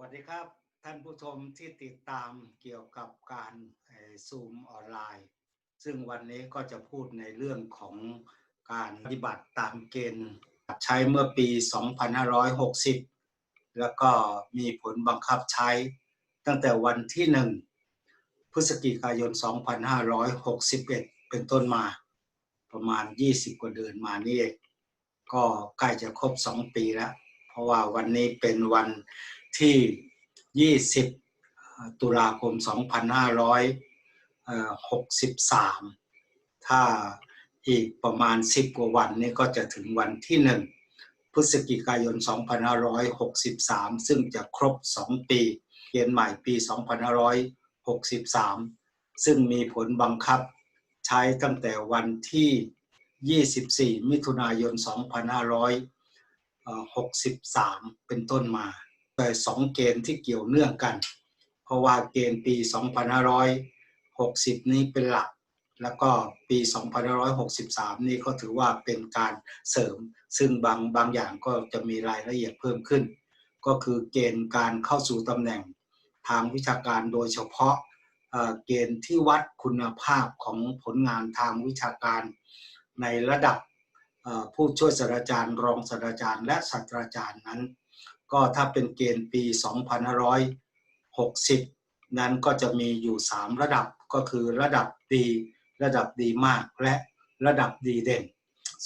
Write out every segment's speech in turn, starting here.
วัสดีครับ ท่านผู้ชมที่ติดตามเกี่ยวกับการซูมออนไลน์ ซึ่งวันนี้ก็จะพูดในเรื่องของการปฏิบัติตามเกณฑ์ใช้เมื่อปี 2560 แล้วก็มีผลบังคับใช้ตั้งแต่วันที่ 1 พฤศจิกายน 2561 เป็นต้นมา ประมาณ 20 กว่าเดือนมานี่เองก็ใกล้จะครบ 2 ปีแล้ว เพราะว่าวันนี้เป็นวัน ที่ 20 ตุลาคม 2563 ถ้าอีกประมาณ 10 กว่าวันนี้ก็จะถึงวันที่ 1 พฤศจิกายน 2563 ซึ่งจะครบ 2 ปีเกณฑ์ใหม่ปี 2563 ซึ่งมีผลบังคับใช้ตั้งแต่วันที่ 24 มิถุนายน 2563 เป็นต้นมา แต่สองเกณฑ์ที่เกี่ยวเนื่องกัน เพราะว่าเกณฑ์ปี 2560 นี้เป็นหลัก แล้วก็ปี 2563 นี้ก็ถือว่าเป็นการเสริม ซึ่งบางบางอย่างก็จะมีรายละเอียดเพิ่มขึ้น ก็คือเกณฑ์การเข้าสู่ตำแหน่งทางวิชาการโดยเฉพาะเกณฑ์ที่วัดคุณภาพของผลงานทางวิชาการ ในระดับผู้ช่วยศาสตราจารย์ รองศาสตราจารย์ และศาสตราจารย์นั้น ก็ถ้าเป็นเกณฑ์ปี 2560 นั้นก็จะมีอยู่ 3 ระดับก็คือระดับดี ระดับดีมากและระดับดีเด่น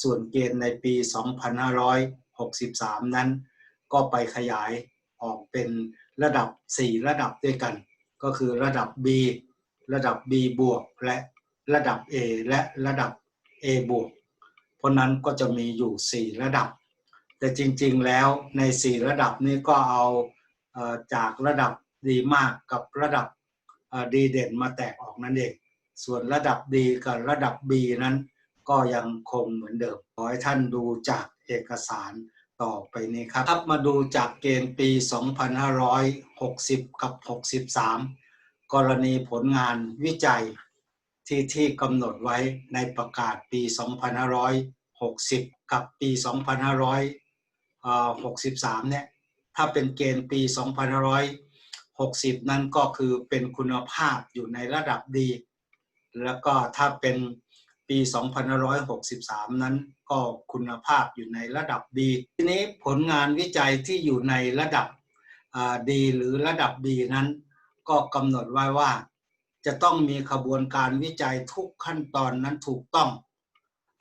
ส่วนเกณฑ์ในปี 2563 นั้น ก็ไปขยายออกเป็นระดับ 4 ระดับด้วยกัน ก็คือระดับ B ระดับ B บวกและระดับ A และระดับ A บวกเพราะนั้นก็จะมีอยู่ 4 ระดับ แต่จริงๆแล้วใน 4 ระดับนี้ก็เอาจากระดับดีมากกับระดับดีเด่นมาแตกออกนั่นเอง ส่วนระดับดีกับระดับ B นั้น ก็ยังคงเหมือนเดิม ขอให้ท่านดูจากเอกสารต่อไปนี้ครับครับมาดูจากเกณฑ์ปี 2560 กับ 63 กรณีผลงานวิจัยที่ที่กำหนดไว้ในประกาศปี 2560 กับปี 2500 63 เนี่ย ถ้าเป็นเกณฑ์ปี 2560 นั้นก็คือเป็นคุณภาพอยู่ในระดับดี แล้วก็ถ้าเป็นปี 2563 นั้นก็คุณภาพอยู่ในระดับดี ทีนี้ผลงานวิจัยที่อยู่ในระดับดีหรือระดับดีนั้น ก็กำหนดไว้ว่า จะต้องมีขบวนการวิจัยทุกขั้นตอนนั้นถูกต้อง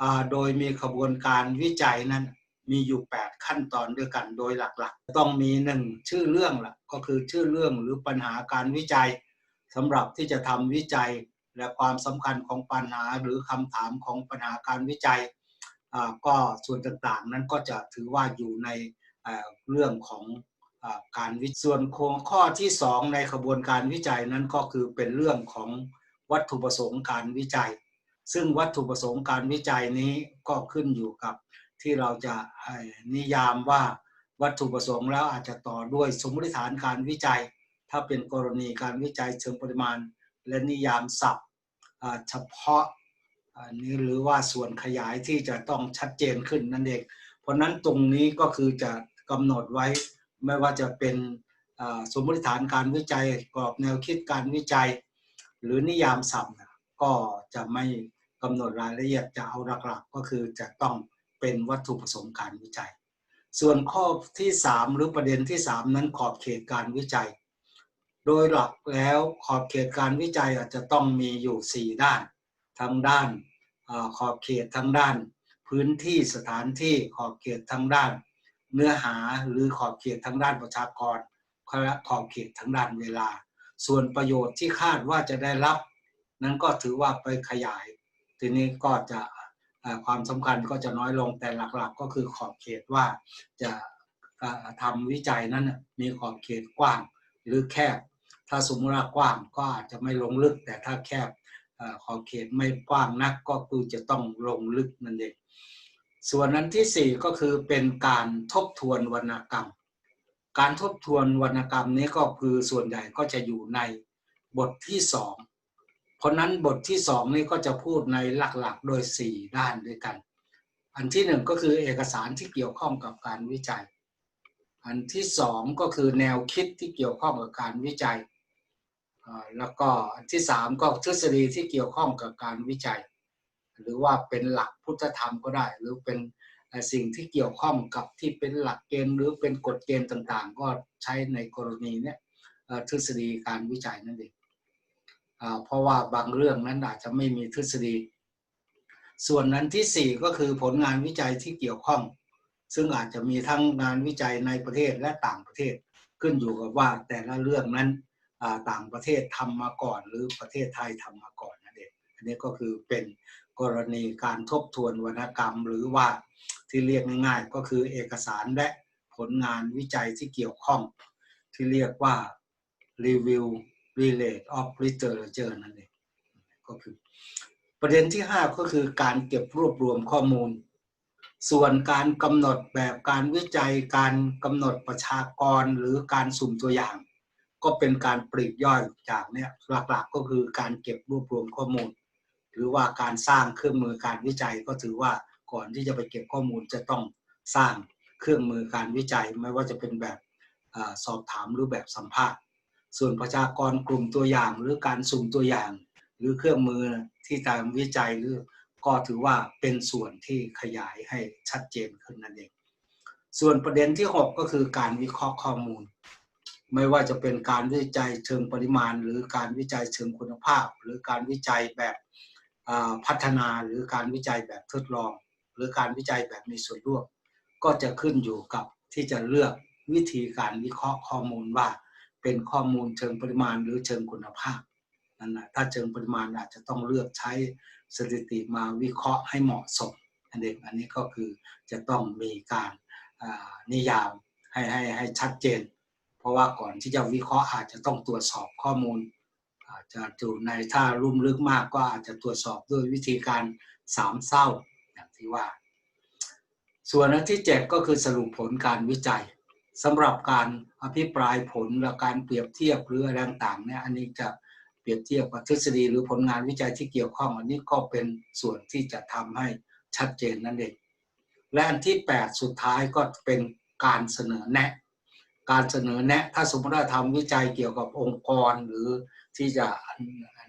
อโดยมีขบวนการวิจัยนั้น มีอยู่ 8 ขั้นตอนด้วยกันโดยหลักๆ ต้องมีหนึ่งชื่อเรื่องละก็คือชื่อเรื่องหรือปัญหาการวิจัยสำหรับที่จะทำวิจัยและความสำคัญของปัญหาหรือคำถามของปัญหาการวิจัยก็ส่วนต่างๆ นั้นก็จะถือว่าอยู่ในเรื่องของการวิส่วนโครงข้อที่ 2 ในขบวนการวิจัยนั้นก็คือเป็นเรื่องของวัตถุประสงค์การวิจัย ซึ่งวัตถุประสงค์การวิจัยนี้ก็ขึ้นอยู่กับ ที่เราจะนิยามว่าวัตถุประสงค์แล้วอาจจะต่อด้วยสมมติฐานการวิจัย ถ้าเป็นกรณีการวิจัยเชิงปริมาณ และนิยามศัพท์เฉพาะนี้หรือว่าส่วนขยายที่จะต้องชัดเจนขึ้นนั่นเอง เพราะนั้นตรงนี้ก็คือจะกำหนดไว้ไม่ว่าจะเป็นสมมติฐานการวิจัยกรอบแนวคิดการวิจัย หรือนิยามศัพท์ก็จะไม่กำหนดรายละเอียดจะเอาหลักๆก็คือจะต้อง เป็นวัตถุประสงค์การวิจัย ส่วนข้อที่ 3 หรือประเด็นที่ 3 นั้นขอบเขตการวิจัย โดยหลักแล้วขอบเขตการวิจัยอาจจะต้องมีอยู่ 4 ด้าน ทั้งด้านขอบเขตทั้งด้าน พื้นที่สถานที่ขอบเขตทั้งด้าน เนื้อหาหรือขอบเขตทั้งด้านประชากรและขอบเขตทั้งด้านเวลา ส่วนประโยชน์ที่คาดว่าจะได้รับ นั้นก็ถือว่าไปขยาย ทีนี้ก็จะ ความสำคัญก็จะน้อยลงแต่หลักๆ ก็คือขอบเขตว่าจะทำวิจัยนั้นมีขอบเขตกว้างหรือแคบ ถ้าสมมติว่ากว้างก็อาจจะไม่ลงลึก แต่ถ้าแคบขอบเขตไม่กว้างนักก็คือจะต้องลงลึกนั่นเองส่วนนั้นที่ 4 ก็คือเป็นการทบทวนวรรณกรรม การทบทวนวรรณกรรมนี้ก็คือส่วนใหญ่ก็จะอยู่ในบทที่สอง เพราะนั้นบทที่สองนี่ก็จะพูดในหลักๆ โดย 4 ด้านด้วยกัน อันที่หนึ่งก็คือเอกสารที่เกี่ยวข้องกับการวิจัย อันที่สองก็คือแนวคิดที่เกี่ยวข้องกับการวิจัย แล้วก็อันที่สามก็ทฤษฎีที่เกี่ยวข้องกับการวิจัย หรือว่าเป็นหลักพุทธธรรมก็ได้ หรือเป็นสิ่งที่เกี่ยวข้องกับที่เป็นหลักเกณฑ์หรือเป็นกฎเกณฑ์ต่างๆ ก็ใช้ในกรณีเนี้ยทฤษฎีการวิจัยนั่นเอง เพราะว่าบางเรื่องนั้นอาจจะไม่มีทฤษฎี ส่วนนั้นที่สี่ก็คือผลงานวิจัยที่เกี่ยวข้อง ซึ่งอาจจะมีทั้งงานวิจัยในประเทศและต่างประเทศ ขึ้นอยู่กับว่าแต่ละเรื่องนั้นต่างประเทศทำมาก่อน หรือประเทศไทยทำมาก่อนนั่นเองอันนี้ก็คือเป็นกรณีการทบทวนวรรณกรรม หรือว่าที่เรียกง่ายๆ ก็คือเอกสารและผลงานวิจัยที่เกี่ยวข้อง ที่เรียกว่า review relate of literature นั่นเองก็คือ ประเด็นที่ 5 ก็คือการเก็บรวบรวมข้อมูล ส่วนการกำหนดแบบการวิจัยการกำหนดประชากรหรือการสุ่มตัวอย่าง ก็เป็นการปลีกย่อยจากเนี่ยหลักๆก็คือการเก็บรวบรวมข้อมูล หรือว่าการสร้างเครื่องมือการวิจัยก็ถือว่าก่อนที่จะไปเก็บข้อมูลจะต้องสร้างเครื่องมือการวิจัยไม่ว่าจะเป็นแบบอสอบถามหรือแบบสัมภาษณ์ ส่วนประชากรกลุ่มตัวอย่างหรือการสุ่มตัวอย่าง หรือเครื่องมือที่ตามวิจัยหรือก็ถือว่าเป็นส่วนที่ขยายให้ชัดเจนขึ้นนั่นเอง ส่วนประเด็นที่ 6 ก็คือการวิเคราะห์ข้อมูล ไม่ว่าจะเป็นการวิจัยเชิงปริมาณ หรือการวิจัยเชิงคุณภาพ หรือการวิจัยแบบพัฒนาหรือการวิจัยแบบทดลอง หรือการวิจัยแบบมีส่วนร่วม ก็จะขึ้นอยู่กับที่จะเลือกวิธีการวิเคราะห์ข้อมูลว่า เป็นข้อมูลเชิงปริมาณหรือเชิงคุณภาพนั่นนะถ้าเชิงปริมาณอาจจะต้องเลือกใช้สถิติมาวิเคราะห์ให้เหมาะสมอันเองอันนี้ก็คือจะต้องมีการนิยามให้ให้ให้ชัดเจน เพราะว่าก่อนที่จะวิเคราะห์อาจจะต้องตรวจสอบข้อมูลอาจจะอยู่ในถ้ารุ่มลึกมากก็อาจจะตรวจสอบด้วยวิธีการสามเศร้าอย่างที่ว่า ส่วนอันที่7ก็คือสรุปผลการวิจัย สำหรับการอภิปรายผลและการเปรียบเทียบหรืออะไรต่างๆเนี่ยอันนี้จะเปรียบเทียบกับทฤษฎีหรือผลงานวิจัยที่เกี่ยวข้องอันนี้ก็เป็นส่วนที่จะทำให้ชัดเจนนั่นเองและอันที่ 8 สุดท้ายก็เป็นการเสนอแนะ การเสนอแนะ ถ้าสมมติว่าทำวิจัยเกี่ยวกับองค์กรหรือที่จะ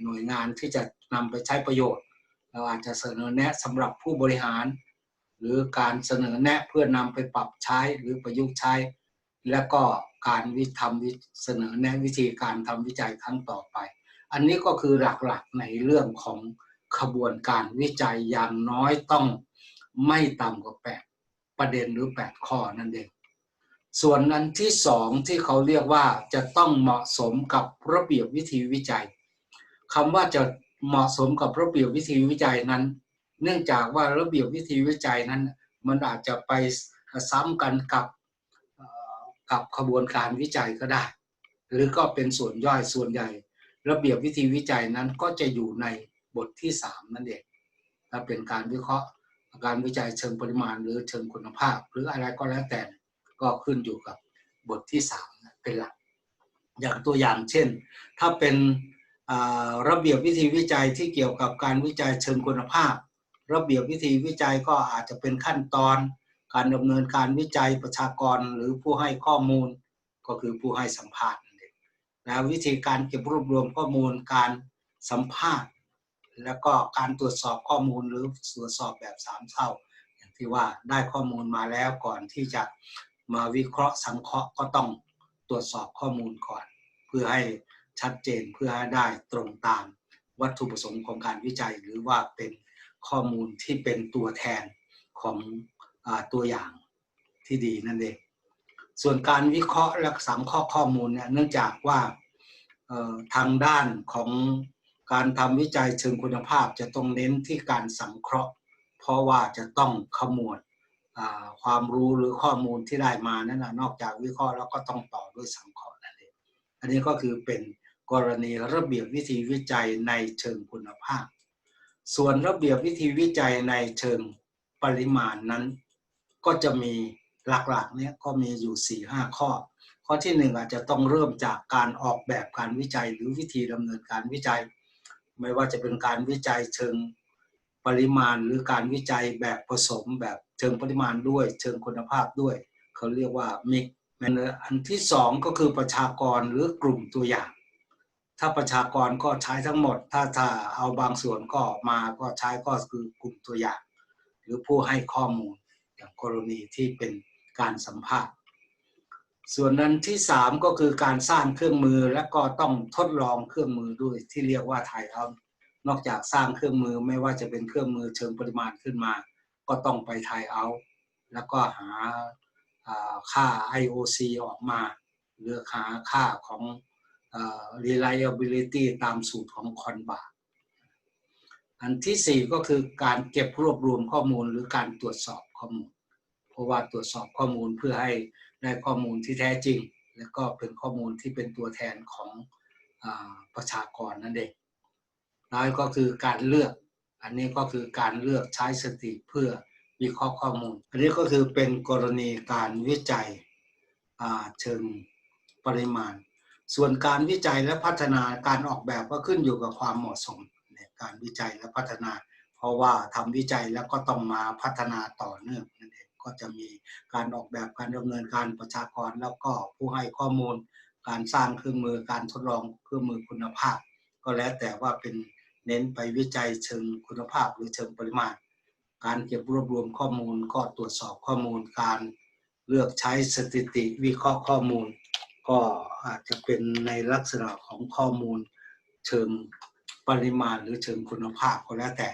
หน่วยงานที่จะนำไปใช้ประโยชน์ เราอาจจะเสนอแนะสำหรับผู้บริหาร หรือการเสนอแนะเพื่อนำไปปรับใช้หรือประยุกต์ใช้ และก็การวิทำวิเสนอแนะวิธีการทำวิจัยครั้งต่อไป อันนี้ก็คือหลักๆในเรื่องของขบวนการวิจัยอย่างน้อยต้องไม่ต่ำกว่า 8 ประเด็นหรือ 8 ข้อนั่นเอง ส่วนอันที่สองที่เขาเรียกว่าจะต้องเหมาะสมกับระเบียบวิธีวิจัยคำว่าจะเหมาะสมกับระเบียบวิธีวิจัยนั้น เนื่องจากว่าระเบียบวิธีวิจัยนั้น มันอาจจะไปซ้ำกันกับ กับขบวนการวิจัยก็ได้ หรือก็เป็นส่วนย่อยส่วนใหญ่ ระเบียบวิธีวิจัยนั้นก็จะอยู่ในบทที่ 3 นั่นเองถ้าเป็นการวิเคราะห์การวิจัยเชิงปริมาณ หรือเชิงคุณภาพ หรืออะไรก็แล้วแต่ก็ขึ้นอยู่กับบทที่ 3 เป็นหลัก อย่างตัวอย่างเช่น ถ้าเป็นระเบียบวิธีวิจัยที่เกี่ยวกับการวิจัยเชิงคุณภาพ ระเบียบวิธีวิจัยก็อาจจะเป็นขั้นตอน การดำเนินการวิจัยประชากรหรือผู้ให้ข้อมูลก็คือผู้ให้สัมภาษณ์แล้ววิธีการเก็บรวบรวมข้อมูลการสัมภาษณ์ แล้วก็การตรวจสอบข้อมูลหรือตรวจสอบแบบสามเท่าอย่างที่ว่าได้ข้อมูลมาแล้วก่อนที่จะมาวิเคราะห์สังเคราะห์ก็ต้องตรวจสอบข้อมูลก่อน เพื่อให้ชัดเจนเพื่อให้ได้ตรงตามวัตถุประสงค์ของการวิจัย หรือว่าเป็นข้อมูลที่เป็นตัวแทนของ ตัวอย่างที่ดีนั่นเองส่วนการวิเคราะห์และสังเคราะห์ข้อมูลเนี่ยเนื่องจากว่าทางด้านของการทำวิจัยเชิงคุณภาพจะต้องเน้นที่การสังเคราะห์ เพราะว่าจะต้องขมวดความรู้หรือข้อมูลที่ได้มานั้นนะนอกจากวิเคราะห์แล้วก็ต้องต่อด้วยสังเคราะห์นั่นเองอันนี้ก็คือเป็นกรณีระเบียบวิธีวิจัยในเชิงคุณภาพ ส่วนระเบียบวิธีวิจัยในเชิงปริมาณนั้น ก็จะมีหลักๆเนี่ยก็มีอยู่4ี่ห้าข้อ ข้อที่หนึ่งอาจจะต้องเริ่มจากการออกแบบการวิจัยหรือวิธีดำเนินการวิจัย ไม่ว่าจะเป็นการวิจัยเชิงปริมาณหรือการวิจัยแบบผสมแบบเชิงปริมาณด้วย เชิงคุณภาพด้วย เขาเรียกว่า mix อันที่สองก็คือประชากรหรือกลุ่มตัวอย่าง ถ้าประชากรก็ใช้ทั้งหมด ถ้าถ้าเอาบางส่วนก็มาก็ใช้ก็คือกลุ่มตัวอย่าง หรือผู้ให้ข้อมูล อย่างกรณีที่เป็นการสัมภาษณ์ ส่วนนั้นที่สามก็คือการสร้างเครื่องมือและก็ต้องทดลองเครื่องมือด้วยที่เรียกว่าไทยเอานอกจากสร้างเครื่องมือไม่ว่าจะเป็นเครื่องมือเชิงปริมาณขึ้นมา ก็ต้องไปไทยเอาแล้วก็หาค่า IOC ออกมาหรือหาค่าของ reliability ตามสูตรของคอนบา อันที่ 4 ก็คือการเก็บรวบรวมข้อมูลหรือการตรวจสอบข้อมูล เพราะว่าตรวจสอบข้อมูลเพื่อให้ได้ข้อมูลที่แท้จริง และก็เป็นข้อมูลที่เป็นตัวแทนของอประชากรนั่นเองแล้วก็คือการเลือก อันนี้ก็คือการเลือกใช้สติเพื่อวิเคราะห์ข้อมูล อันนี้ก็คือเป็นกรณีการวิจัยเชิงปริมาณ ส่วนการวิจัยและพัฒนาการออกแบบก็ขึ้นอยู่กับความเหมาะสม การวิจัยและพัฒนา เพราะว่าทำวิจัยแล้วก็ต้องมาพัฒนาต่อเนื่องนั่นเองก็จะมีการออกแบบการดำเนินการประชากรแล้วก็ผู้ให้ข้อมูล การสร้างเครื่องมือการทดลองเครื่องมือคุณภาพ ก็แล้วแต่ว่าเป็นเน้นไปวิจัยเชิงคุณภาพหรือเชิงปริมาณ การเก็บรวบรวมข้อมูล ก็ตรวจสอบข้อมูลการเลือกใช้สถิติวิเคราะห์ข้อมูล ก็อาจจะเป็นในลักษณะของข้อมูลเชิง ปริมาณหรือเชิงคุณภาพก็แล้วแต่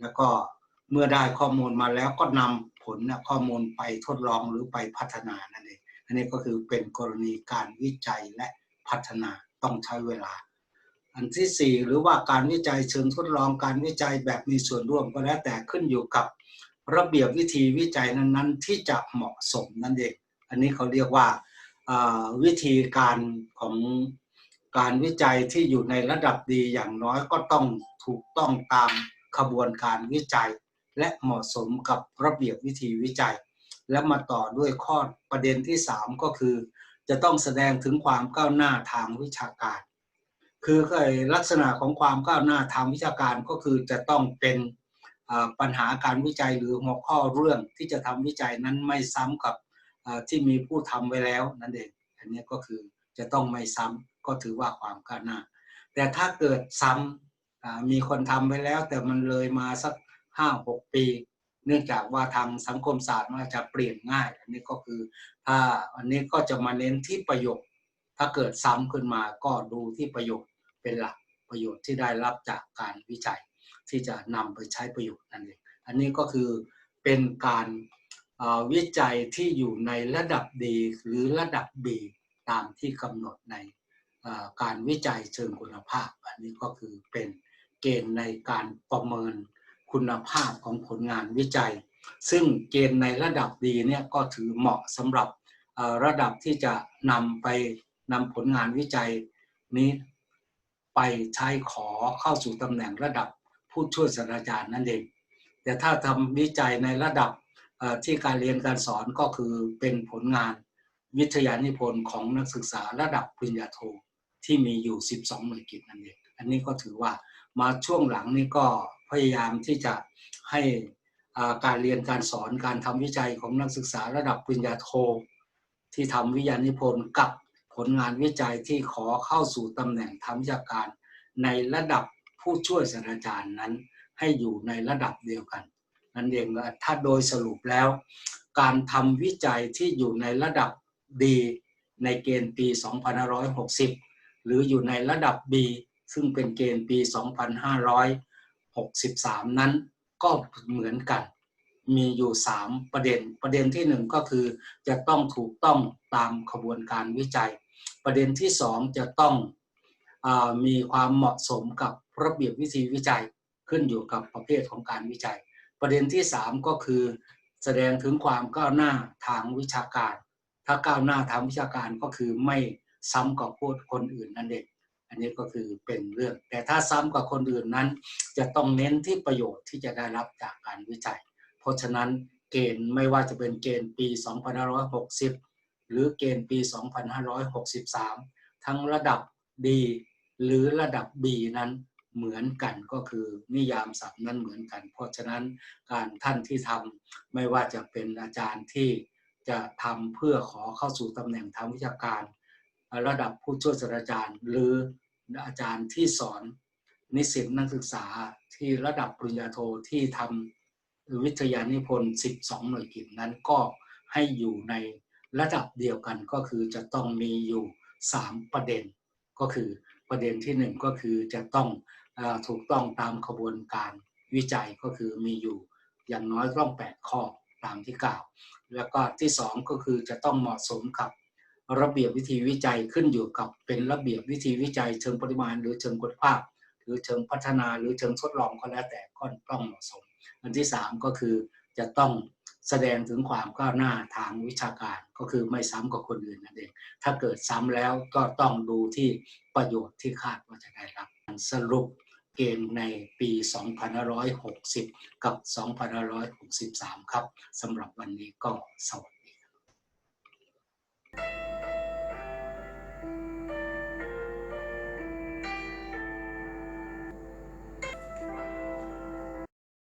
แล้วก็เมื่อได้ข้อมูลมาแล้วก็นำผลข้อมูลไปทดลองหรือไปพัฒนานั่นเองอันนี้ก็คือเป็นกรณีการวิจัยและพัฒนาต้องใช้เวลา อันที่ 4 หรือว่าการวิจัยเชิงทดลองการวิจัยแบบมีส่วนร่วมก็แล้วแต่ขึ้นอยู่กับระเบียบวิธีวิจัยนั้นๆ ที่จะเหมาะสมนั่นเอง อันนี้เขาเรียกว่าวิธีการของ การวิจัยที่อยู่ในระดับดีอย่างน้อยก็ต้องถูกต้องตามขบวนการวิจัย และเหมาะสมกับระเบียบวิธีวิจัย และมาต่อด้วยข้อประเด็นที่ 3 ก็คือ จะต้องแสดงถึงความก้าวหน้าทางวิชาการ คือลักษณะของความก้าวหน้าทางวิชาการก็คือจะต้องเป็นปัญหาการวิจัยหรือหัวข้อเรื่องที่จะทำวิจัยนั้นไม่ซ้ำกับที่มีผู้ทำไว้แล้วนั่นเอง อันนี้ก็คือจะต้องไม่ซ้ำ ก็ถือว่าความก้าวหน้า แต่ถ้าเกิดซ้ำมีคนทำไว้แล้ว แต่มันเลยมาสักห้าหกปี เนื่องจากว่าทางสังคมศาสตร์มันจะเปลี่ยนง่าย อันนี้ก็คือถ้าอันนี้ก็จะมาเน้นที่ประโยชน์ถ้าเกิดซ้ำขึ้นมาก็ดูที่ประโยชน์เป็นหลักประโยชน์ที่ได้รับจากการวิจัยที่จะนำไปใช้ประโยชน์นั่นเองอันนี้ก็คือเป็นการวิจัยที่อยู่ในระดับดีหรือระดับ B ตามที่กำหนดใน การวิจัยเชิงคุณภาพ อันนี้ก็คือเป็นเกณฑ์ในการประเมินคุณภาพของผลงานวิจัย ซึ่งเกณฑ์ในระดับดีเนี่ยก็ถือเหมาะสำหรับระดับที่จะนำไปนำผลงานวิจัยนี้ไปใช้ขอเข้าสู่ตำแหน่งระดับผู้ช่วยศาสตราจารย์นั่นเอง แต่ถ้าทำวิจัยในระดับที่การเรียนการสอนก็คือเป็นผลงานวิทยานิพนธ์ของนักศึกษาระดับปริญญาโท ที่มีอยู่ 12 หน่วยกิจนั่นเองอันนี้ก็ถือว่ามาช่วงหลังนี้ก็พยายามที่จะให้การเรียนการสอนการทำวิจัยของนักศึกษาระดับปริญญาโท ที่ทำวิทยานิพนธ์กับผลงานวิจัยที่ขอเข้าสู่ตำแหน่งทางวิชาการ ในระดับผู้ช่วยศาสตราจารย์นั้น ให้อยู่ในระดับเดียวกัน นั่นเองถ้าโดยสรุปแล้ว การทำวิจัยที่อยู่ในระดับดีในเกณฑ์ปี 2560 หรืออยู่ในระดับ B ซึ่งเป็นเกณฑ์ปี 2563 นั้นก็เหมือนกัน มีอยู่ 3 ประเด็น ประเด็นที่ 1 ก็คือจะต้องถูกต้องตามขบวนการวิจัย ประเด็นที่ 2 จะต้องอมีความเหมาะสมกับระเบียบวิธีวิจัยขึ้นอยู่กับประเภทของการวิจัย ประเด็นที่ 3 ก็คือ แสดงถึงความก้าวหน้าทางวิชาการ ถ้าก้าวหน้าทางวิชาการก็คือไม่ ซ้ำกับพูดคนอื่นนั่นเองอันนี้ก็คือเป็นเรื่อง แต่ถ้าซ้ำกับคนอื่นนั้น จะต้องเน้นที่ประโยชน์ที่จะได้รับจากการวิจัย เพราะฉะนั้นเกณฑ์ไม่ว่าจะเป็นเกณฑ์ปี 2560 หรือเกณฑ์ปี 2563 ทั้งระดับดีหรือระดับ B นั้นเหมือนกันก็คือนิยามศัพท์นั้นเหมือนกัน เพราะฉะนั้นการท่านที่ทำไม่ว่าจะเป็นอาจารย์ที่จะทำเพื่อขอเข้าสู่ตำแหน่งทางวิชาการ ระดับผู้ช่วยศาสตราจารย์ หรืออาจารย์ที่สอนนิสิตนักศึกษาที่ระดับปริญญาโทที่ทำวิทยานิพนธ์ 12 หน่วยกิจนั้นก็ให้อยู่ในระดับเดียวกันก็คือจะต้องมีอยู่ 3 ประเด็น ก็คือประเด็นที่ 1 ก็คือจะต้องอถูกต้องตามขบวนการวิจัยก็คือมีอยู่อย่างน้อยต้อง 8 ข้อตามที่กล่าว แล้วก็ที่ 2 ก็คือจะต้องเหมาะสมกับ ระเบียบวิธีวิจัยขึ้นอยู่กับเป็นระเบียบวิธีวิจัย เชิงปริมาณ หรือเชิงคุณภาพ หรือเชิงพัฒนาหรือเชิงทดลองก็แล้วแต่ก็ต้องเหมาะสม อันที่ 3 ก็คือจะต้องแสดงถึงความก้าวหน้าทางวิชาการก็คือไม่ซ้ำกับคนอื่นนั่นเอง ถ้าเกิดซ้ำแล้วก็ต้องดูที่ประโยชน์ที่คาดว่าจะได้รับ สรุปเกณฑ์ในปี 2560 กับ 2563 ครับสำหรับวันนี้ก็สวัสดี